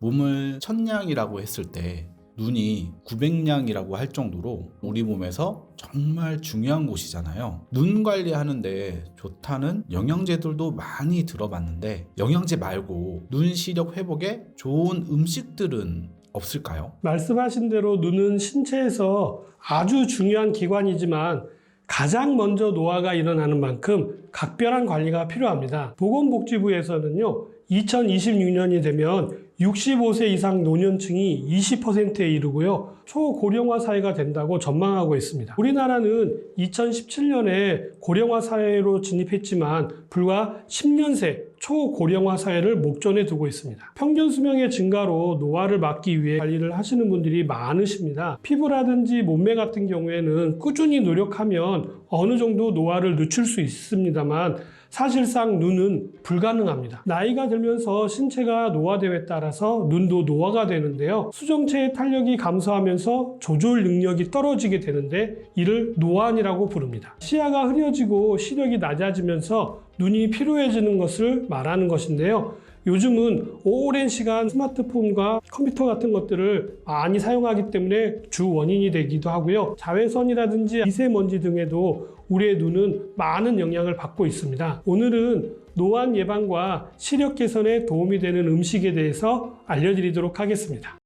몸을 천냥이라고 했을 때 눈이 900냥이라고 할 정도로 우리 몸에서 정말 중요한 곳이잖아요. 눈 관리하는데 좋다는 영양제들도 많이 들어봤는데 영양제 말고 눈 시력 회복에 좋은 음식들은 없을까요? 말씀하신 대로 눈은 신체에서 아주 중요한 기관이지만 가장 먼저 노화가 일어나는 만큼 각별한 관리가 필요합니다. 보건복지부에서는요, 2026년이 되면 65세 이상 노년층이 20%에 이르고요, 초고령화 사회가 된다고 전망하고 있습니다. 우리나라는 2017년에 고령화 사회로 진입했지만 불과 10년 새 초고령화 사회를 목전에 두고 있습니다. 평균 수명의 증가로 노화를 막기 위해 관리를 하시는 분들이 많으십니다. 피부라든지 몸매 같은 경우에는 꾸준히 노력하면 어느 정도 노화를 늦출 수 있습니다만 사실상 눈은 불가능합니다. 나이가 들면서 신체가 노화됨에 따라서 눈도 노화가 되는데요. 수정체의 탄력이 감소하면서 조절 능력이 떨어지게 되는데 이를 노안이라고 부릅니다. 시야가 흐려지고 시력이 낮아지면서 눈이 피로해지는 것을 말하는 것인데요. 요즘은 오랜 시간 스마트폰과 컴퓨터 같은 것들을 많이 사용하기 때문에 주 원인이 되기도 하고요. 자외선이라든지 미세먼지 등에도 우리의 눈은 많은 영향을 받고 있습니다. 오늘은 노안 예방과 시력 개선에 도움이 되는 음식에 대해서 알려드리도록 하겠습니다.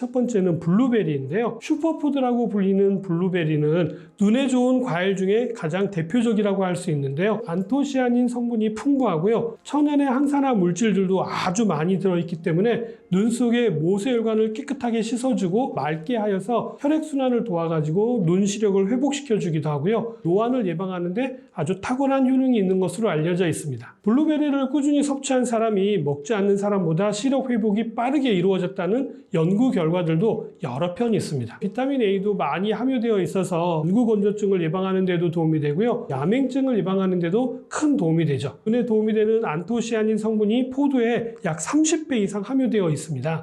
첫 번째는 블루베리인데요. 슈퍼푸드라고 불리는 블루베리는 눈에 좋은 과일 중에 가장 대표적이라고 할 수 있는데요. 안토시아닌 성분이 풍부하고요. 천연의 항산화 물질들도 아주 많이 들어있기 때문에 눈 속의 모세혈관을 깨끗하게 씻어주고 맑게 하여서 혈액순환을 도와가지고 눈 시력을 회복시켜주기도 하고요. 노안을 예방하는데 아주 탁월한 효능이 있는 것으로 알려져 있습니다. 블루베리를 꾸준히 섭취한 사람이 먹지 않는 사람보다 시력 회복이 빠르게 이루어졌다는 연구 결과들도 여러 편 있습니다. 비타민 A도 많이 함유되어 있어서 눈구건조증을 예방하는 데도 도움이 되고요. 야맹증을 예방하는 데도 큰 도움이 되죠. 눈에 도움이 되는 안토시아닌 성분이 포도에 약 30배 이상 함유되어 있습니다.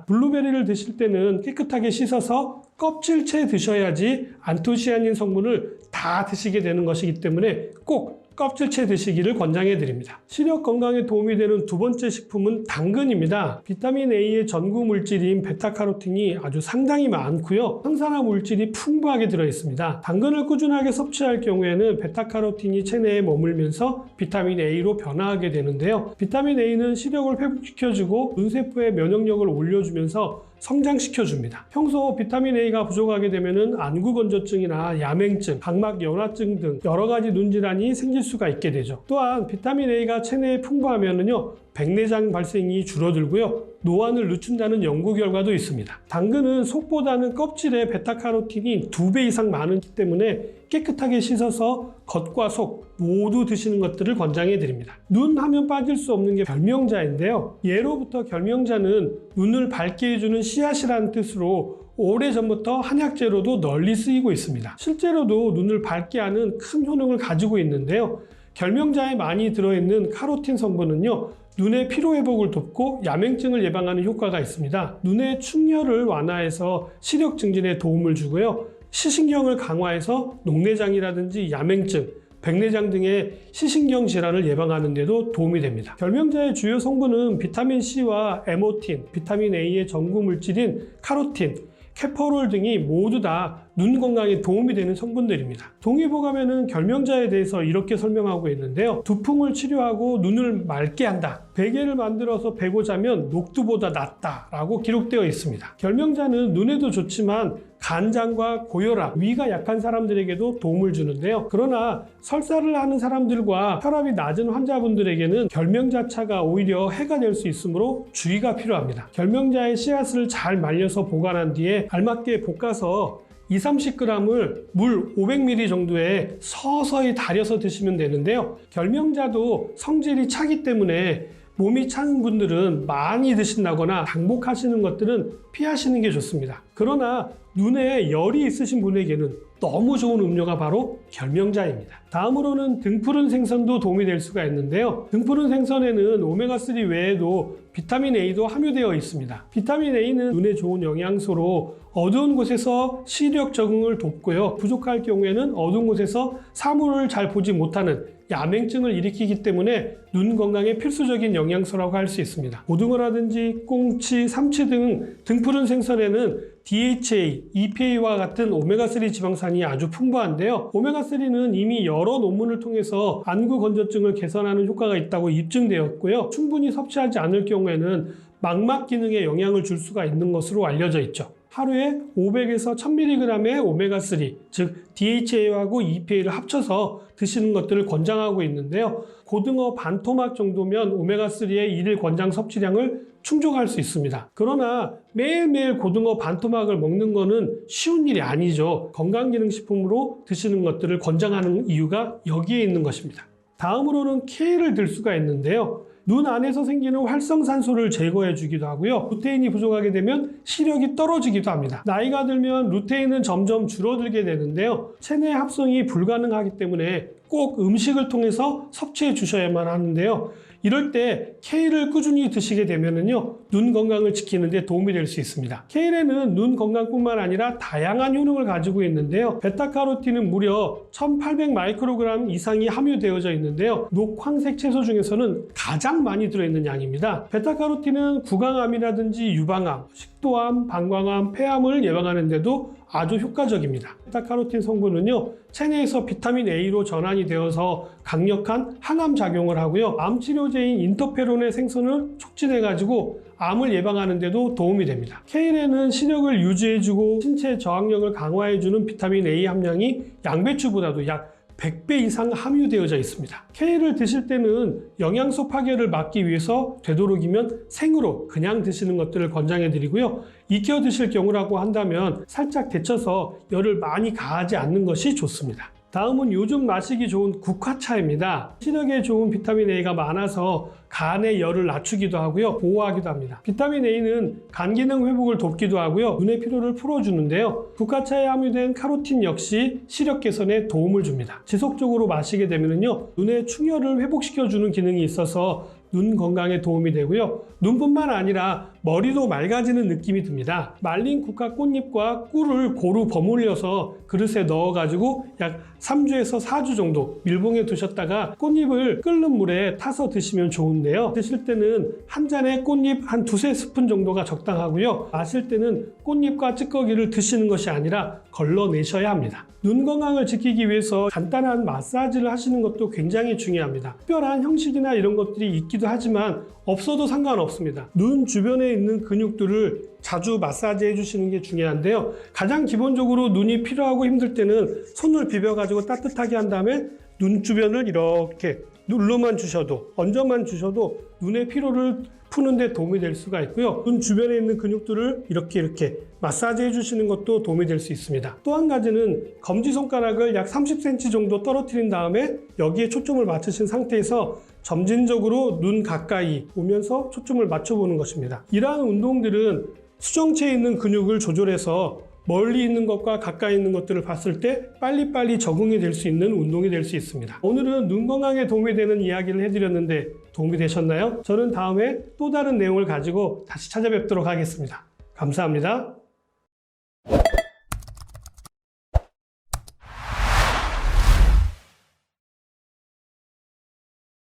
블루베리를 드실 때는 깨끗하게 씻어서 껍질째 드셔야지 안토시아닌 성분을 다 드시게 되는 것이기 때문에 꼭 껍질째 드시기를 권장해 드립니다. 시력 건강에 도움이 되는 두 번째 식품은 당근입니다. 비타민 A의 전구 물질인 베타카로틴이 아주 상당히 많고요. 항산화 물질이 풍부하게 들어 있습니다. 당근을 꾸준하게 섭취할 경우에는 베타카로틴이 체내에 머물면서 비타민 A로 변화하게 되는데요. 비타민 A는 시력을 회복시켜주고 눈세포의 면역력을 올려주면서 성장시켜 줍니다. 평소 비타민 A가 부족하게 되면 안구 건조증이나 야맹증, 각막 연화증 등 여러 가지 눈 질환이 생길 수가 있게 되죠. 또한 비타민 A가 체내에 풍부하면은요 백내장 발생이 줄어들고요 노안을 늦춘다는 연구 결과도 있습니다. 당근은 속보다는 껍질에 베타카로틴이 두 배 이상 많기 때문에 깨끗하게 씻어서 겉과 속 모두 드시는 것들을 권장해 드립니다. 눈 하면 빠질 수 없는 게 결명자인데요. 예로부터 결명자는 눈을 밝게 해주는 씨앗이라는 뜻으로 오래전부터 한약재로도 널리 쓰이고 있습니다. 실제로도 눈을 밝게 하는 큰 효능을 가지고 있는데요. 결명자에 많이 들어있는 카로틴 성분은요, 눈의 피로 회복을 돕고 야맹증을 예방하는 효과가 있습니다. 눈의 충혈을 완화해서 시력 증진에 도움을 주고요. 시신경을 강화해서 녹내장이라든지 야맹증, 백내장 등의 시신경 질환을 예방하는 데도 도움이 됩니다. 결명자의 주요 성분은 비타민 C와 에모틴, 비타민 A의 전구 물질인 카로틴, 캐퍼롤 등이 모두 다 눈 건강에 도움이 되는 성분들입니다. 동의보감에는 결명자에 대해서 이렇게 설명하고 있는데요. 두풍을 치료하고 눈을 맑게 한다. 베개를 만들어서 베고 자면 녹두보다 낫다라고 기록되어 있습니다. 결명자는 눈에도 좋지만 간장과 고혈압, 위가 약한 사람들에게도 도움을 주는데요. 그러나 설사를 하는 사람들과 혈압이 낮은 환자분들에게는 결명자차가 오히려 해가 될 수 있으므로 주의가 필요합니다. 결명자의 씨앗을 잘 말려서 보관한 뒤에 알맞게 볶아서 2, 30g을 물 500ml 정도에 서서히 달여서 드시면 되는데요. 결명자도 성질이 차기 때문에 몸이 찬 분들은 많이 드신다거나 당복하시는 것들은 피하시는 게 좋습니다. 그러나 눈에 열이 있으신 분에게는 너무 좋은 음료가 바로 결명자입니다. 다음으로는 등푸른 생선도 도움이 될 수가 있는데요. 등푸른 생선에는 오메가3 외에도 비타민 A도 함유되어 있습니다. 비타민 A는 눈에 좋은 영양소로 어두운 곳에서 시력 적응을 돕고요. 부족할 경우에는 어두운 곳에서 사물을 잘 보지 못하는 야맹증을 일으키기 때문에 눈 건강에 필수적인 영양소라고 할 수 있습니다. 고등어라든지 꽁치, 삼치 등 등푸른 생선에는 DHA, EPA와 같은 오메가3 지방산이 아주 풍부한데요. 오메가3는 이미 여러 논문을 통해서 안구 건조증을 개선하는 효과가 있다고 입증되었고요. 충분히 섭취하지 않을 경우에는 망막 기능에 영향을 줄 수가 있는 것으로 알려져 있죠. 하루에 500에서 1000mg의 오메가3, 즉 DHA하고 EPA를 합쳐서 드시는 것들을 권장하고 있는데요. 고등어 반토막 정도면 오메가3의 일일 권장 섭취량을 충족할 수 있습니다. 그러나 매일매일 고등어 반토막을 먹는 거는 쉬운 일이 아니죠. 건강기능식품으로 드시는 것들을 권장하는 이유가 여기에 있는 것입니다. 다음으로는 K를 들 수가 있는데요. 눈 안에서 생기는 활성산소를 제거해 주기도 하고요. 루테인이 부족하게 되면 시력이 떨어지기도 합니다. 나이가 들면 루테인은 점점 줄어들게 되는데요. 체내 합성이 불가능하기 때문에 꼭 음식을 통해서 섭취해 주셔야만 하는데요. 이럴 때 K를 꾸준히 드시게 되면은요, 눈 건강을 지키는 데 도움이 될 수 있습니다. K에는 눈 건강뿐만 아니라 다양한 효능을 가지고 있는데요. 베타카로틴은 무려 1800 마이크로그램 이상이 함유되어져 있는데요. 녹황색 채소 중에서는 가장 많이 들어있는 양입니다. 베타카로틴은 구강암이라든지 유방암, 식도암, 방광암, 폐암을 예방하는 데도 아주 효과적입니다. 베타카로틴 성분은요, 체내에서 비타민 A로 전환이 되어서 강력한 항암 작용을 하고요. 암 치료제인 인터페론의 생성을 촉진해 가지고 암을 예방하는 데도 도움이 됩니다. 케일에는 시력을 유지해 주고 신체 저항력을 강화해 주는 비타민 A 함량이 양배추보다도 약 100배 이상 함유되어져 있습니다. K를 드실 때는 영양소 파괴를 막기 위해서 되도록이면 생으로 그냥 드시는 것들을 권장해 드리고요. 익혀 드실 경우라고 한다면 살짝 데쳐서 열을 많이 가하지 않는 것이 좋습니다. 다음은 요즘 마시기 좋은 국화차입니다. 시력에 좋은 비타민 A가 많아서 간의 열을 낮추기도 하고요. 보호하기도 합니다. 비타민 A는 간 기능 회복을 돕기도 하고요. 눈의 피로를 풀어주는데요. 국화차에 함유된 카로틴 역시 시력 개선에 도움을 줍니다. 지속적으로 마시게 되면요. 눈의 충혈을 회복시켜주는 기능이 있어서 눈 건강에 도움이 되고요. 눈뿐만 아니라 머리도 맑아지는 느낌이 듭니다. 말린 국화 꽃잎과 꿀을 고루 버무려서 그릇에 넣어가지고 약 3주에서 4주 정도 밀봉해 두셨다가 꽃잎을 끓는 물에 타서 드시면 좋은데요. 드실 때는 한 잔에 꽃잎 한 두세 스푼 정도가 적당하고요. 마실 때는 꽃잎과 찌꺼기를 드시는 것이 아니라 걸러내셔야 합니다. 눈 건강을 지키기 위해서 간단한 마사지를 하시는 것도 굉장히 중요합니다. 특별한 형식이나 이런 것들이 있기도 하지만 없어도 상관없습니다. 눈 주변에 있는 근육들을 자주 마사지 해주시는 게 중요한데요. 가장 기본적으로 눈이 필요하고 힘들 때는 손을 비벼가지고 따뜻하게 한 다음에 눈 주변을 이렇게 눌러만 주셔도 얹어만 주셔도 눈의 피로를 푸는데 도움이 될 수가 있고요. 눈 주변에 있는 근육들을 이렇게 이렇게 마사지 해주시는 것도 도움이 될 수 있습니다. 또 한 가지는 검지손가락을 약 30cm 정도 떨어뜨린 다음에 여기에 초점을 맞추신 상태에서 점진적으로 눈 가까이 오면서 초점을 맞춰보는 것입니다. 이러한 운동들은 수정체에 있는 근육을 조절해서 멀리 있는 것과 가까이 있는 것들을 봤을 때 빨리빨리 적응이 될 수 있는 운동이 될 수 있습니다. 오늘은 눈 건강에 도움이 되는 이야기를 해드렸는데 도움이 되셨나요? 저는 다음에 또 다른 내용을 가지고 다시 찾아뵙도록 하겠습니다. 감사합니다.